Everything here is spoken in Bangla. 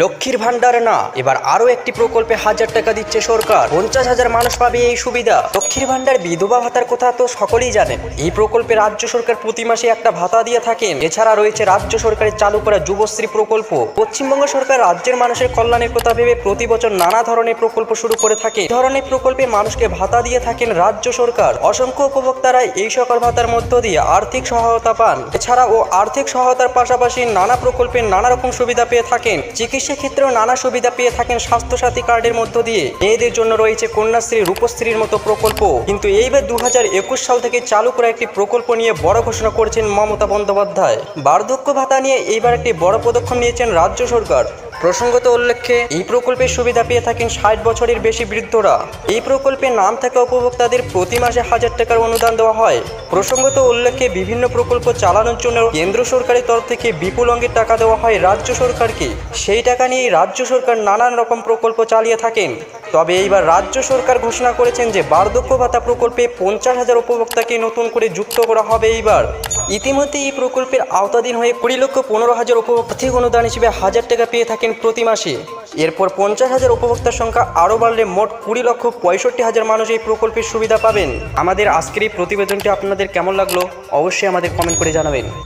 লক্ষ্মীর ভান্ডার না, এবার আরও একটি প্রকল্পে হাজার টাকা দিচ্ছে সরকার। পঞ্চাশ হাজার মানুষ পাবে এই সুবিধা। লক্ষ্মীর ভান্ডার বিধবা ভাতার কথা তো সকলেই জানেন। এই প্রকল্পে রাজ্য সরকার প্রতি মাসে একটা ভাতা দিয়ে থাকেন। এছাড়া রয়েছে রাজ্য সরকারের চালু করা যুবশ্রী প্রকল্প। পশ্চিমবঙ্গ সরকার রাজ্যের মানুষের কল্যাণের কথা ভেবে প্রতি বছর নানা ধরনের প্রকল্প শুরু করে থাকে। ধরনের প্রকল্পে মানুষকে ভাতা দিয়ে থাকেন রাজ্য সরকার। অসংখ্য উপভোক্তারা এই সকল ভাতার মধ্য দিয়ে আর্থিক সহায়তা পান। এছাড়াও আর্থিক সহায়তার পাশাপাশি নানা প্রকল্পের নানা রকম সুবিধা পেয়ে থাকেন। চিকিৎসা ক্ষেত্রেও নানা সুবিধা পেয়ে থাকেন স্বাস্থ্যসাথী কার্ডের মধ্য দিয়ে। মেয়েদের জন্য রয়েছে কন্যাশ্রী, রূপশ্রীর মতো প্রকল্প। কিন্তু এইবার দু হাজার একুশ সাল থেকে চালু করা একটি প্রকল্প নিয়ে বড় ঘোষণা করেছেন মমতা বন্দ্যোপাধ্যায়। বার্ধক্য ভাতা নিয়ে এইবার একটি বড় পদক্ষেপ নিয়েছেন রাজ্য সরকার। প্রসঙ্গত উল্লেখ্যে, এই প্রকল্পের সুবিধা পেয়ে থাকেন ষাট বছরের বেশি বৃদ্ধরা। এই প্রকল্পে নাম থাকা উপভোক্তাদের প্রতি মাসে হাজার টাকার অনুদান দেওয়া হয়। প্রসঙ্গত উল্লেখ্যে, বিভিন্ন প্রকল্প চালানোর জন্য কেন্দ্র সরকারের তরফ থেকে বিপুল অঙ্গের টাকা দেওয়া হয় রাজ্য সরকারকে। সেই নিয়ে রাজ্য সরকার নানান রকম প্রকল্প চালিয়ে থাকেন। তবে এইবার রাজ্য সরকার ঘোষণা করেছেন যে বার্ধক্য ভাতা প্রকল্পে পঞ্চাশ হাজার উপভোক্তাকে নতুন করে যুক্ত করা হবে এইবার। ইতিমধ্যে এই প্রকল্পের আওতাধীন হয়ে কুড়ি লক্ষ পনেরো হাজার উপভোক্তা আর্থিক অনুদান হিসেবে হাজার টাকা পেয়ে থাকেন প্রতি মাসে। এরপর পঞ্চাশ হাজার উপভোক্তার সংখ্যা আরও বাড়লে মোট কুড়ি লক্ষ পঁয়ষট্টি হাজার মানুষ এই প্রকল্পের সুবিধা পাবেন। আমাদের আজকের এই প্রতিবেদনটি আপনাদের কেমন লাগল? অবশ্যই আমাদের কমেন্ট করে জানাবেন।